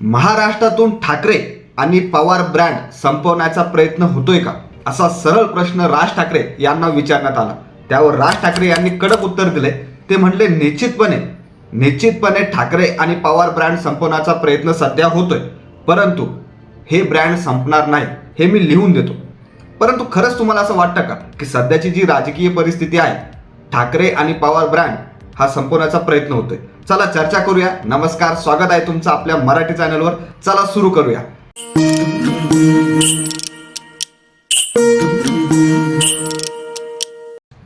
महाराष्ट्रातून ठाकरे आणि पवार ब्रँड संपवण्याचा प्रयत्न होतोय का? असा सरळ प्रश्न राज ठाकरे यांना विचारण्यात आला. त्यावर राज ठाकरे यांनी कडक उत्तर दिले. ते म्हणले निश्चितपणे निश्चितपणे ठाकरे आणि पवार ब्रँड संपवण्याचा प्रयत्न सध्या होतोय. परंतु हे ब्रँड संपणार नाही हे मी लिहून देतो. परंतु खरंच तुम्हाला असं वाटतं का की सध्याची जी राजकीय परिस्थिती आहे ठाकरे आणि पवार ब्रँड हा संपवण्याचा प्रयत्न होतोय? चला चर्चा करूया. नमस्कार स्वागत आहे तुमचं आपल्या मराठी चॅनलवर. चला सुरू करूया.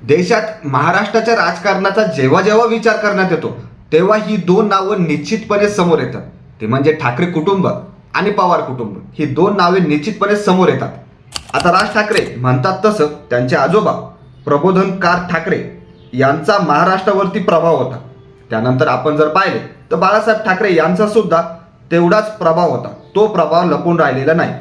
देशात महाराष्ट्राच्या राजकारणाचा जेव्हा जेव्हा विचार करण्यात येतो तेव्हा ही दोन नावं निश्चितपणे समोर येतात. ते म्हणजे ठाकरे कुटुंब आणि पवार कुटुंब. ही दोन नावे निश्चितपणे समोर येतात. आता राज ठाकरे म्हणतात तसं त्यांचे आजोबा प्रबोधनकार ठाकरे यांचा महाराष्ट्रावरती प्रभाव होता. त्यानंतर आपण जर पाहिले तर बाळासाहेब ठाकरे यांचा सुद्धा तेवढाच प्रभाव होता. तो प्रभाव लपून राहिलेला नाही.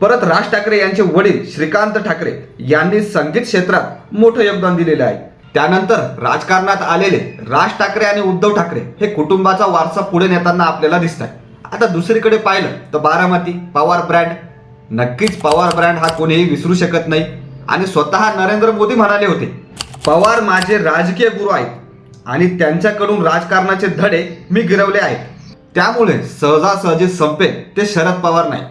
परत राज ठाकरे यांचे वडील श्रीकांत ठाकरे यांनी संगीत क्षेत्रात मोठं योगदान दिलेलं आहे. त्यानंतर राजकारणात आलेले राज ठाकरे आणि उद्धव ठाकरे हे कुटुंबाचा वारसा पुढे नेताना आपल्याला दिसत आहे आता दुसरीकडे पाहिलं तर बारामती पवार ब्रँड. नक्कीच पवार ब्रँड हा कोणीही विसरू शकत नाही. आणि स्वतः नरेंद्र मोदी म्हणाले होते पवार माझे राजकीय गुरु आहेत. आणि त्यांच्याकडून राजकारणाचे धडे मी गिरवले आहेत. त्यामुळे सहजासहजी संपेल ते शरद पवार नाही.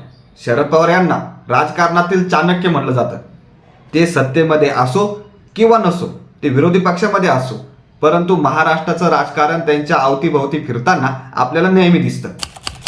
शरद पवार यांना राजकारणातील चाणक्य म्हणलं जातं. ते सत्तेमध्ये असो किंवा नसो ते विरोधी पक्षामध्ये असो परंतु महाराष्ट्राचं राजकारण त्यांच्या अवतीभोवती फिरताना आपल्याला नेहमी दिसतं.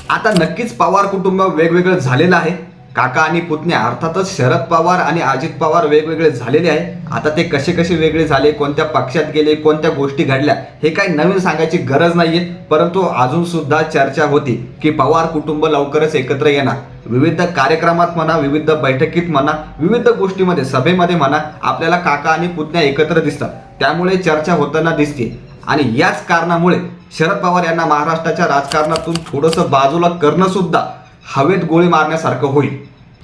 आता नक्कीच पवार कुटुंब वेगवेगळं झालेलं आहे. काका आणि पुतण्या अर्थातच शरद पवार आणि अजित पवार वेगवेगळे झालेले आहे. आता ते कसे कसे वेगळे झाले कोणत्या पक्षात गेले कोणत्या गोष्टी घडल्या हे काही नवीन सांगायची गरज नाहीये. परंतु अजून सुद्धा चर्चा होती की पवार कुटुंब लवकरच एकत्र येणार. विविध कार्यक्रमात म्हणा विविध बैठकीत म्हणा विविध गोष्टीमध्ये सभेमध्ये म्हणा आपल्याला काका आणि पुतण्या एकत्र दिसतात. त्यामुळे चर्चा होताना दिसते. आणि याच कारणामुळे शरद पवार यांना महाराष्ट्राच्या राजकारणातून थोडंसं बाजूला करणं सुद्धा हवेत गोळी मारण्यासारखं होईल.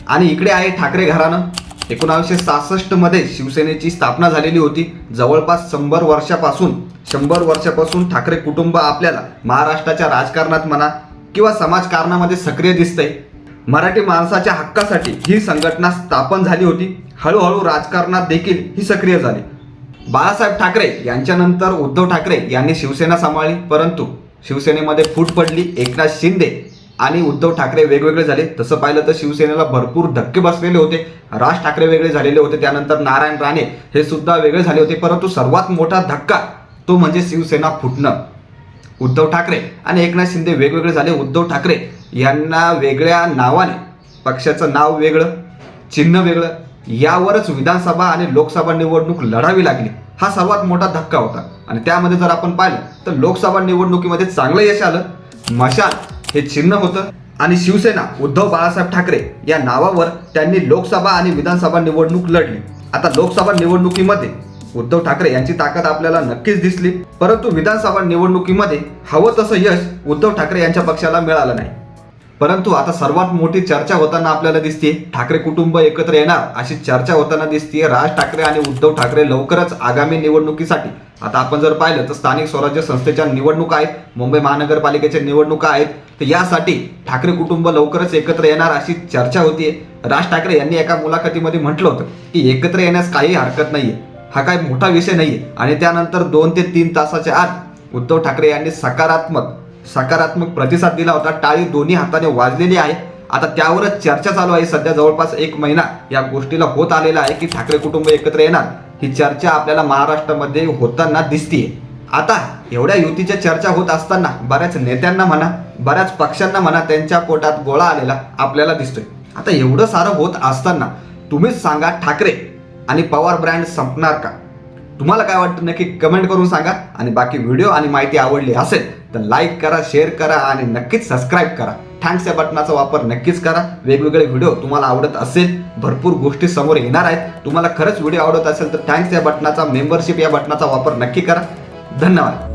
आणि इकडे आहे ठाकरे घराणं. एकोणावीसशे सहासष्टमध्ये शिवसेनेची स्थापना झालेली होती. जवळपास शंभर वर्षापासून शंभर वर्षापासून ठाकरे कुटुंब आपल्याला महाराष्ट्राच्या राजकारणात म्हणा किंवा समाजकारणामध्ये सक्रिय दिसतंय. मराठी माणसाच्या हक्कासाठी ही संघटना स्थापन झाली होती. हळूहळू राजकारणात देखील ही सक्रिय झाली. बाळासाहेब ठाकरे यांच्यानंतर उद्धव ठाकरे यांनी शिवसेना सांभाळली. परंतु शिवसेनेमध्ये फूट पडली एकनाथ शिंदे. आणि उद्धव ठाकरे वेगवेगळे झाले. तसं पाहिलं तर शिवसेनेला भरपूर धक्के बसलेले होते. राज ठाकरे वेगळे झालेले होते. त्यानंतर नारायण राणे हे सुद्धा वेगळे झाले होते. परंतु सर्वात मोठा धक्का तो म्हणजे शिवसेना फुटणं. उद्धव ठाकरे आणि एकनाथ शिंदे वेगवेगळे झाले. उद्धव ठाकरे यांना वेगळ्या नावाने पक्षाचं नाव वेगळं चिन्ह वेगळं यावरच विधानसभा आणि लोकसभा निवडणूक लढावी लागली. हा सर्वात मोठा धक्का होता. आणि त्यामध्ये जर आपण पाहिलं तर लोकसभा निवडणुकीमध्ये चांगलं यश आलं. मशाल हे चिन्ह होतं. आणि शिवसेना उद्धव बाळासाहेब ठाकरे या नावावर त्यांनी लोकसभा आणि विधानसभा निवडणूक लढली. आता लोकसभा निवडणुकीमध्ये उद्धव ठाकरे यांची ताकद आपल्याला नक्कीच दिसली. परंतु विधानसभा निवडणुकीमध्ये हवं तसं यश उद्धव ठाकरे यांच्या पक्षाला मिळालं नाही. परंतु आता सर्वात मोठी चर्चा होताना आपल्याला दिसते ठाकरे कुटुंब एकत्र येणार अशी चर्चा होताना दिसते राज ठाकरे आणि उद्धव ठाकरे लवकरच आगामी निवडणुकीसाठी. आता आपण जर पाहिलं तर स्थानिक स्वराज्य संस्थेच्या निवडणुका आहेत मुंबई महानगरपालिकेच्या निवडणुका आहेत तर यासाठी ठाकरे कुटुंब लवकरच एकत्र येणार अशी चर्चा होतीये. राज ठाकरे यांनी एका मुलाखतीमध्ये म्हटलं होतं की एकत्र येण्यास काही हरकत नाहीये. हा काही मोठा विषय नाहीये. आणि त्यानंतर दोन ते तीन तासाच्या आत उद्धव ठाकरे यांनी सकारात्मक सकारात्मक प्रतिसाद दिला होता. टाळी दोन्ही हाताने वाजलेली आहे. आता त्यावरच चर्चा चालू आहे. सध्या जवळपास एक महिना या गोष्टीला होत आलेला आहे की ठाकरे कुटुंब एकत्र येणार. ही चर्चा आपल्याला महाराष्ट्रामध्ये होताना दिसतीये. आता एवढ्या युतीच्या चर्चा होत असताना बऱ्याच नेत्यांना म्हणा बऱ्याच पक्षांना म्हणा त्यांच्या पोटात गोळा आलेला आपल्याला दिसतोय. आता एवढं सारं होत असताना तुम्हीच सांगा ठाकरे आणि पवार ब्रँड संपणार का? तुम्हाला काय वाटतं नक्की कमेंट करून सांगा आणि बाकी व्हिडिओ आणि माहिती आवडली असेल तर लाईक करा शेअर करा आणि नक्कीच सबस्क्राईब करा. थँक्स या बटनाचा वापर नक्कीच करा. वेगवेगळे व्हिडिओ तुम्हाला आवडत असेल भरपूर गोष्टी समोर येणार आहेत. तुम्हाला खरंच व्हिडिओ आवडत असेल तर थँक्स या बटनाचा मेंबरशिप या बटनाचा वापर नक्की करा. धन्यवाद.